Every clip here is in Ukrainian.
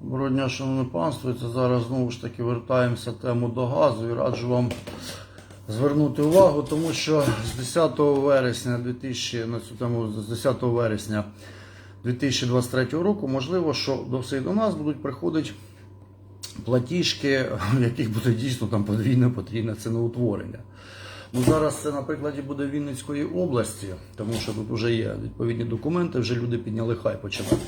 Доброго дня, шановне панство. Це зараз знову ж таки вертаємося тему до газу і раджу вам звернути увагу, тому що з 10 вересня 2000, на цю тему з 10 вересня 2023 року можливо, що до до нас будуть приходити платіжки, в яких буде дійсно там подвійне потрібне ціноутворення. Ну, зараз це на прикладі буде Вінницької області, тому що тут вже є відповідні документи, вже люди підняли хай починають.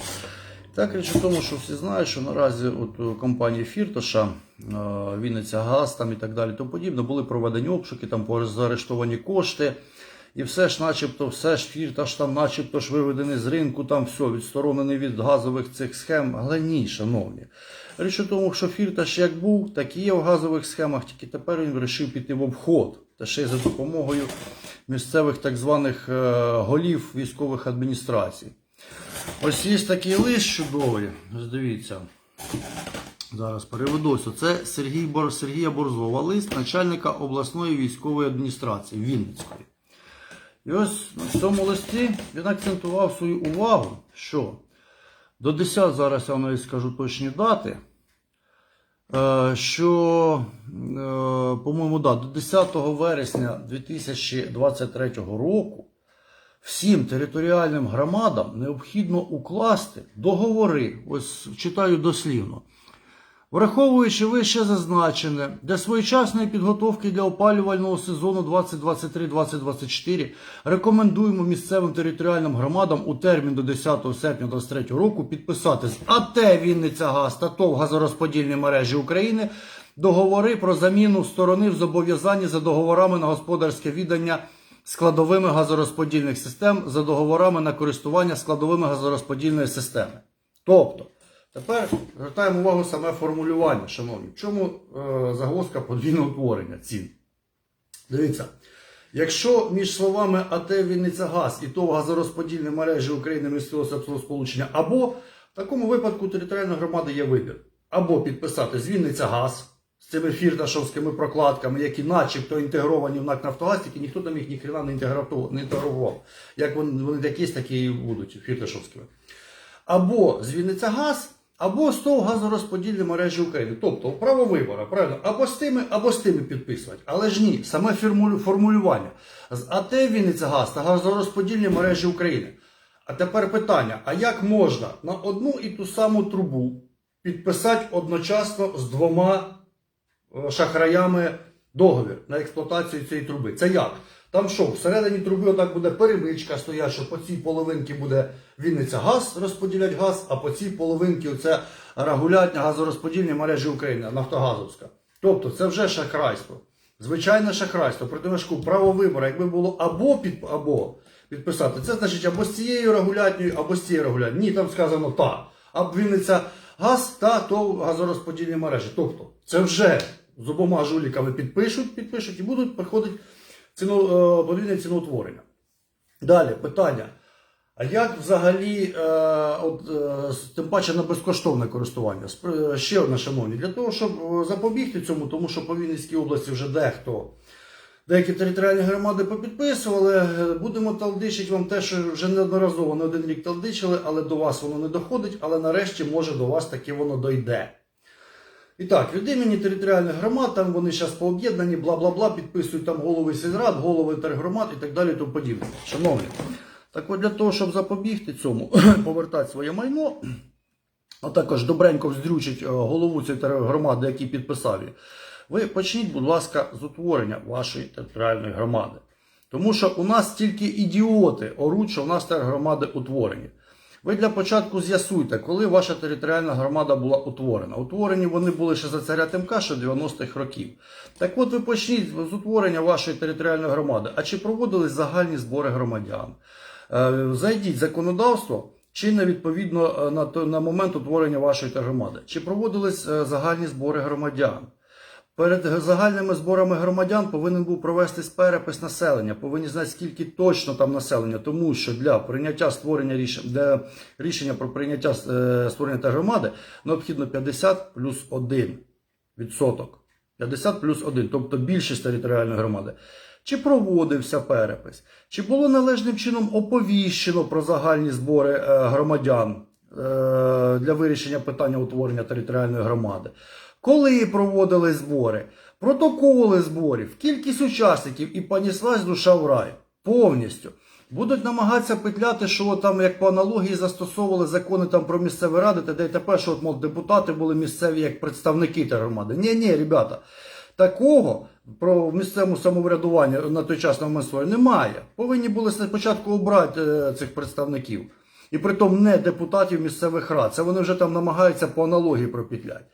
Так річ у тому, що всі знають, що наразі от компанії Фірташа, е, Вінниця Газ там і так далі, то подібне, були проведені обшуки, там заарештовані кошти. І все ж, начебто, все ж Фірташ там, начебто ж виведений з ринку, там все відсторонений від газових цих схем. Але ні, шановні. Річ у тому, що Фірташ як був, так і є в газових схемах, тільки тепер він вирішив піти в обход. Та ще й за допомогою місцевих так званих е, голів військових адміністрацій. Ось є такий лист чудовий. Ось дивіться. Зараз переведусь. Це Сергій Бор... Сергія Борзова, лист начальника обласної військової адміністрації Вінницької. І ось на цьому листі він акцентував свою увагу, що до 10 зараз я вам скажу точні дати. е, Що, е, по-моєму, да, до 10 вересня 2023 року всім територіальним громадам необхідно укласти договори. Ось читаю дослівно. Враховуючи вище зазначене, для своєчасної підготовки для опалювального сезону 2023-2024 рекомендуємо місцевим територіальним громадам у термін до 10 серпня 2023 року підписати з АТ Вінниця Газ та ТОВ газорозподільні мережі України договори про заміну сторони в зобов'язанні за договорами на господарське віддання складовими газорозподільних систем за договорами на користування складовими газорозподільної системи. Тобто, тепер звертаємо увагу саме формулювання, шановні. В чому е, загвоздка подвійного утворення цін? Дивіться, якщо між словами АТ Вінниця Газ і ТОВ газорозподільні мережі України місцевого сполучення, або в такому випадку територіальної громади є вибір. Або підписати з Вінниця Газ з цими фірташовськими прокладками, які начебто інтегровані в НАК Нафтогаз, тільки ніхто там їх ні хрена не інтегрував. Як вони, вони якісь, такі і будуть фірташовськими. Або з Вінниця Газ, або з ТОВ газорозподільні мережі України. Тобто право вибору, правильно, або з тими, або з тими підписувати. Але ж ні, саме формулювання. З АТ Вінниця Газ та газорозподільні мережі України. А тепер питання: а як можна на одну і ту саму трубу підписати одночасно з двома шахраями договір на експлуатацію цієї труби? Це як? Там що, всередині труби отак буде перемичка стоять, що по цій половинці буде Вінниця газ розподілять газ, а по цій половинці це регулятня газорозподільні мережі України, Нафтогазовська. Тобто це вже шахрайство. Звичайне шахрайство. Проти мешку право вибору, якби було або під або підписати, це значить або з цією регулятньою, або з цією регулятньою. Ні, там сказано та. А Вінниця газ та то газорозподільні мережі. Тобто це вже з обома жуліками підпишуть, підпишуть і будуть приходити ціно, е, подвійне ціноутворення. Далі питання. А як взагалі, е, от, е, тим паче на безкоштовне користування? Е, Ще одне, шановні, для того, щоб е, запобігти цьому, тому що по Вінницькій області вже дехто, деякі територіальні громади попідписували, будемо талдичити вам те, що вже неодноразово не один рік талдичили, але до вас воно не доходить, але нарешті може до вас таки воно дойде. І так, від імені територіальних громад, там вони зараз пооб'єднані, бла-бла-бла, підписують там голови сільрад, голови тергромад і так далі тому подібне. Шановні, так от для того, щоб запобігти цьому, повертати своє майно, а також добренько вздрючить е, голову цієї громади, який підписав її, ви почніть, будь ласка, з утворення вашої територіальної громади. Тому що у нас тільки ідіоти оруть, що у нас тергромади утворені. Ви для початку з'ясуйте, коли ваша територіальна громада була утворена. Утворені вони були ще за царя Тимка, ще 90-х років. Так от ви почніть з утворення вашої територіальної громади. А чи проводились загальні збори громадян? Е, Зайдіть в законодавство. Чинне відповідно е, на, на момент утворення вашої тергромади. Чи проводились е, загальні збори громадян? Перед загальними зборами громадян повинен був провестись перепис населення. Повинні знати, скільки точно там населення, тому що для прийняття створення рішень для рішення про прийняття е, створення та громади необхідно 50 плюс 1 відсоток. 50 плюс 1, тобто більшість територіальної громади. Чи проводився перепис? Чи було належним чином оповіщено про загальні збори е, громадян для вирішення питання утворення територіальної громади. Коли проводили збори, протоколи зборів, кількість учасників і поніслась душа в рай повністю. Будуть намагатися петляти, що там як по аналогії застосовували закони там про місцеві ради, та де тепер, що от, мов, депутати були місцеві як представники та громади. Ні, ні, ребята, такого про місцевому самоврядуванні на той час на момент немає. Повинні були спочатку обрати е, цих представників. І притом не депутатів місцевих рад. Це вони вже там намагаються по аналогії пропетлять.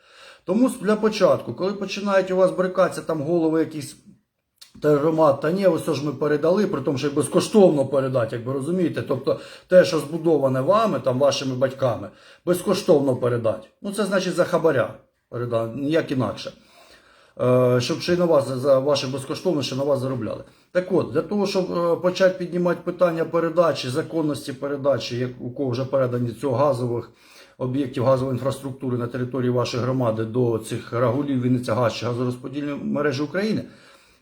Тому для початку, коли починають у вас брикатися там голови якісь та громад, та ні, ось ж ми передали, при тому, що безкоштовно передати, як ви розумієте. Тобто те, що збудоване вами, там вашими батьками, безкоштовно передати. Ну це значить за хабаря передати, ніяк інакше. Е, Щоб ще й на вас за- за ваше безкоштовно, ще на вас заробляли. Так от, для того, щоб е, почати піднімати питання передачі, законності передачі, як у кого вже передані цього газових об'єктів газової інфраструктури на території вашої громади до цих рагулів Вінниця Газ чи газорозподільної мережі України,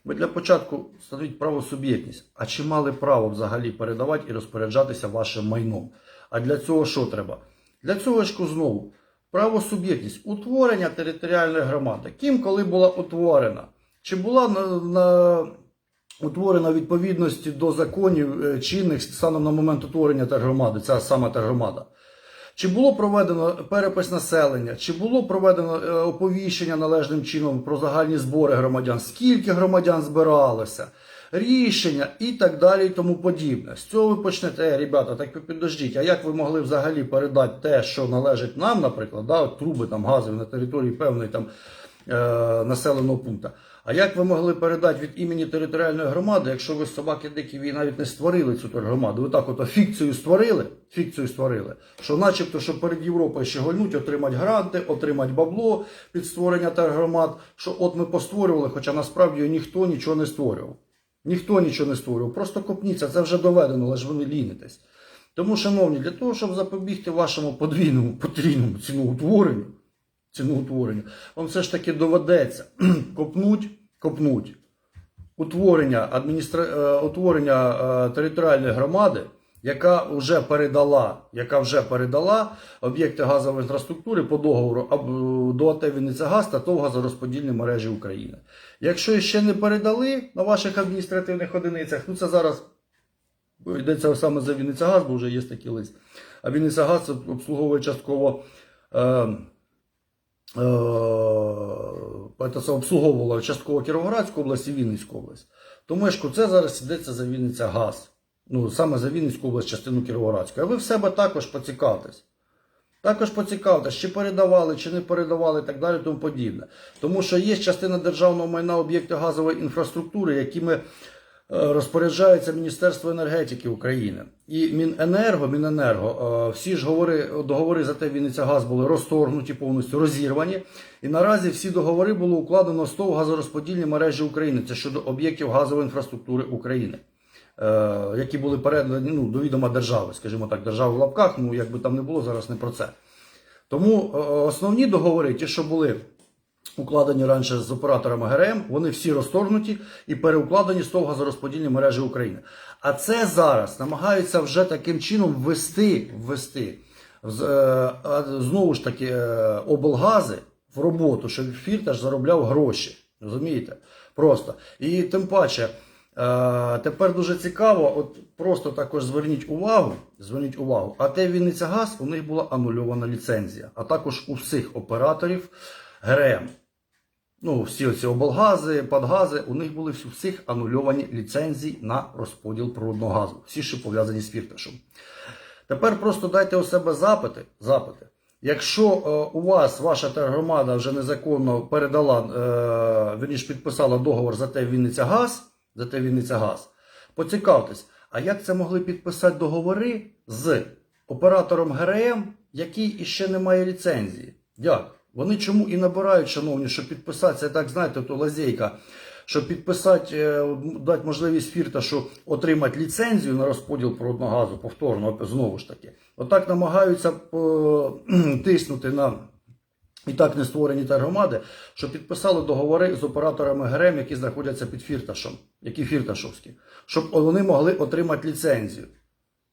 ви для початку встановіть правосуб'єктність. А чи мали право взагалі передавати і розпоряджатися вашим майном? А для цього що треба? Для цього ж знову правосуб'єктність, утворення територіальної громади. Ким коли була утворена? Чи була на, на утворена відповідності до законів е, чинних станом на момент утворення тергромади, ця сама тергромада? Чи було проведено перепис населення, чи було проведено е, оповіщення належним чином про загальні збори громадян, скільки громадян збиралося, рішення і так далі, і тому подібне. З цього ви почнете, е, ребята, так підождіть, а як ви могли взагалі передати те, що належить нам, наприклад, да, от труби там газові на території певної там е, населеного пункту. А як ви могли передати від імені територіальної громади, якщо ви собаки дикі ви навіть не створили цю громаду? Ви так от фікцію створили, фікцію створили, що начебто, що перед Європою ще гольнуть, отримати гранти, отримати бабло під створення тергромад, що от ми постворювали, хоча насправді ніхто нічого не створював. Ніхто нічого не створював. Просто копніться, це вже доведено, але ж ви не лінитесь. Тому, шановні, для того, щоб запобігти вашому подвійному потрійному ціноутворенню, ціноутворенню, вам все ж таки доведеться копнуть, копнуть утворення, адміністра... е, утворення е, територіальної громади, яка вже передала, яка вже передала об'єкти газової інфраструктури по договору аб- до АТ «Вінницягаз» та ТОВ газорозподільної мережі України. Якщо ще не передали на ваших адміністративних одиницях, ну це зараз йдеться саме за Вінницягаз, бо вже є такий лист. А Вінницягаз обслуговує частково. Е, е, це обслуговувала частково Кіровоградську область і Вінницьку область. Тому що це зараз йдеться за Вінниця газ. Ну, саме за Вінницьку область, частину Кіровоградську. А ви в себе також поцікавтесь. Також поцікавтесь, чи передавали, чи не передавали і так далі, тому подібне. Тому що є частина державного майна об'єкти газової інфраструктури, якими е, розпоряджається Міністерство енергетики України. І Міненерго, Міненерго, е, всі ж говори, договори за те Вінниця газ були розторгнуті, повністю розірвані. І наразі всі договори було укладено з ТОВ газорозподільні мережі України. Це щодо об'єктів газової інфраструктури України. е, Які були передані ну, до відома держави, скажімо так, держави в лапках, ну якби там не було, зараз не про це. Тому е, основні договори, ті, що були укладені раніше з операторами ГРМ, вони всі розторгнуті і переукладені з того газорозподільні мережі України. А це зараз намагаються вже таким чином ввести, ввести е, знову ж таки е, облгази в роботу, щоб фірташ заробляв гроші. Розумієте? Просто. І тим паче. Е, тепер дуже цікаво, от просто також зверніть увагу, зверніть увагу, а те Вінниця Газ, у них була анульована ліцензія, а також у всіх операторів ГРМ. Ну, всі оці облгази, подгази, у них були у всіх анульовані ліцензії на розподіл природного газу. Всі ще пов'язані з фірташем. Тепер просто дайте у себе запити. запити. Якщо е, у вас ваша тергромада вже незаконно передала, е, верніше підписала договор за те Вінниця Газ, за те Вінниця Газ, поцікавтесь, а як це могли підписати договори з оператором ГРМ, який іще не має ліцензії? Як? Вони чому і набирають, шановні, щоб підписатися, так знаєте, то лазейка, щоб підписати, е, дати можливість фірташу отримати ліцензію на розподіл природного газу, повторно, знову ж таки. Отак намагаються е, тиснути на і так не створені тергромади, що підписали договори з операторами ГРМ, які знаходяться під фірташом, які фірташовські, щоб вони могли отримати ліцензію.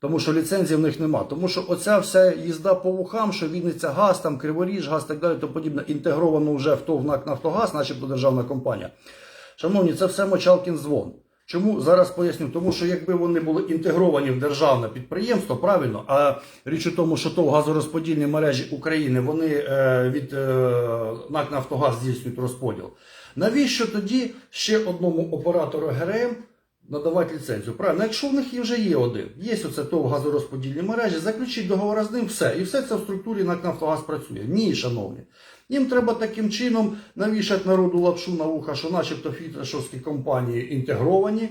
Тому що ліцензії в них нема. Тому що оця вся їзда по вухам, що Вінниця газ, там Криворіж, газ так далі, то подібне, інтегровано вже в ТОВ НАК Нафтогаз, начебто державна компанія. Шановні, це все мочалкін дзвон. Чому зараз поясню? Тому що якби вони були інтегровані в державне підприємство, правильно, а річ у тому, що то газорозподільні мережі України вони е, від е, НАК Нафтогаз здійснюють розподіл. Навіщо тоді ще одному оператору ГРМ надавати ліцензію? Правильно, якщо в них вже є один, є оце ТОВ газорозподільні мережі, заключіть договори з ним, все. І все це в структурі НАК Нафтогаз працює. Ні, шановні. Їм треба таким чином навішати народу лапшу на вуха, що начебто фітошовські компанії інтегровані е,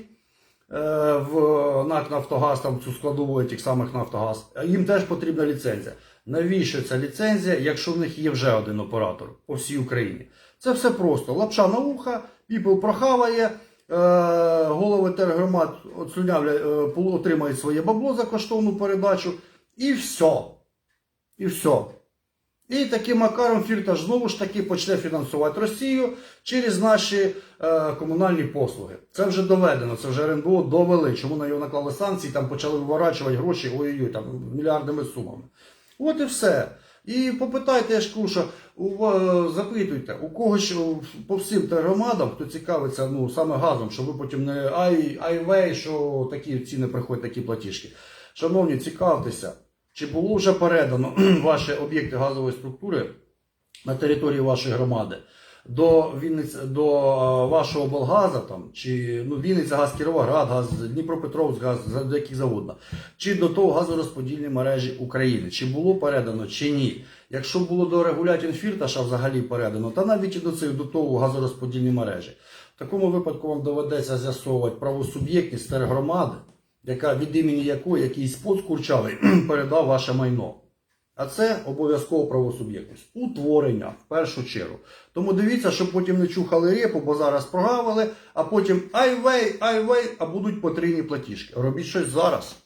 в НАК Нафтогаз, там цю складову тих самих Нафтогаз. Їм теж потрібна ліцензія. Навіщо ця ліцензія, якщо в них є вже один оператор по всій Україні? Це все просто. Лапша на вуха, піпел прохаває, голови тергромад е, отримають своє бабло за коштовну передачу, і все. І все. І таким макаром Фірташ знову ж таки почне фінансувати Росію через наші е, комунальні послуги. Це вже доведено, це вже РНБО довели. Чому на його наклали санкції, там почали виворачувати гроші ой-ой, там мільярдними сумами. От і все. І попитайте, я ж кажу, що у, запитуйте, у кого ж по всім громадам, хто цікавиться ну, саме газом, щоб ви потім не ай, айвей, що такі ціни приходять, такі платіжки. Шановні, цікавтеся, чи було вже передано ваші об'єкти газової структури на території вашої громади до Вінниць, до е, вашого облгаза, там, чи ну, Вінниця газ, Кіровоград, газ, Дніпропетровськ газ, до яких завгодно, чи до того газорозподільної мережі України, чи було передано, чи ні. Якщо було до регулятін Фірташа взагалі передано, та навіть і до цих до того газорозподільної мережі. В такому випадку вам доведеться з'ясовувати правосуб'єктність тергромади, яка від імені якої якийсь поц курчавий передав ваше майно. А це обов'язково правосуб'єктність. Утворення в першу чергу. Тому дивіться, щоб потім не чухали репу, бо зараз прогавили, а потім айвей, айвей, а будуть потрійні платіжки. Робіть щось зараз.